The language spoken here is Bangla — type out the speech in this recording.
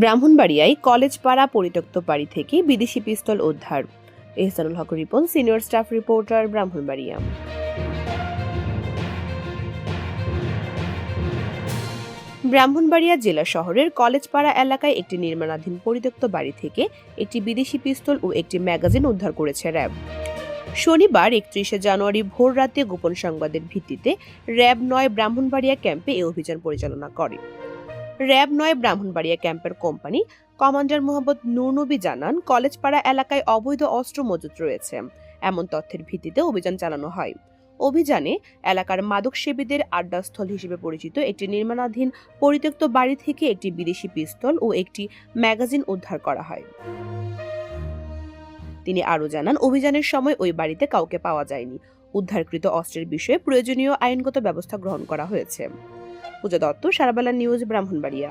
ব্রাহ্মণবাড়িয়ায় কলেজ পাড়া পরিত্যক্ত বাড়ি থেকে বিদেশি পিস্তল উদ্ধার। Ehsanul Haque Ripon, senior staff reporter, Brahmanbaria. Brahmanbaria জেলা শহরের কলেজপাড়া এলাকায় একটি নির্মাণাধীন পরিত্যক্ত বাড়ি থেকে একটি বিদেশি পিস্তল ও একটি ম্যাগাজিন উদ্ধার করেছে র্যাব। শনিবার একত্রিশে জানুয়ারি ভোর রাতে গোপন সংবাদের ভিত্তিতে র্যাব নয় ব্রাহ্মণবাড়িয়া ক্যাম্পে এই অভিযান পরিচালনা করে। র্যাব নয়, ব্রাহ্মণবাড়িয়া ক্যাম্পের কোম্পানি। কমান্ডার মোহাম্মদ নুরনবী জানান, কলেজপাড়া এলাকায় অবৈধ অস্ত্র মজুত রয়েছে। এমন তথ্যের ভিত্তিতে অভিযান চালানো হয়। অভিযানে এলাকার মাদক সেবীদের আড্ডাস্থল হিসেবে পরিচিত একটি নির্মাণাধীন পরিত্যক্ত বাড়ি থেকে একটি বিদেশি পিস্তল ও একটি ম্যাগাজিন উদ্ধার করা হয়। তিনি আরও জানান, অভিযানের সময় ওই বাড়িতে কাউকে পাওয়া যায়নি। উদ্ধারকৃত অস্ত্রের বিষয়ে প্রয়োজনীয় আইনগত ব্যবস্থা গ্রহণ করা হয়েছে। পূজা দত্ত সারাবেলা নিউজ ব্রাহ্মণবাড়িয়া।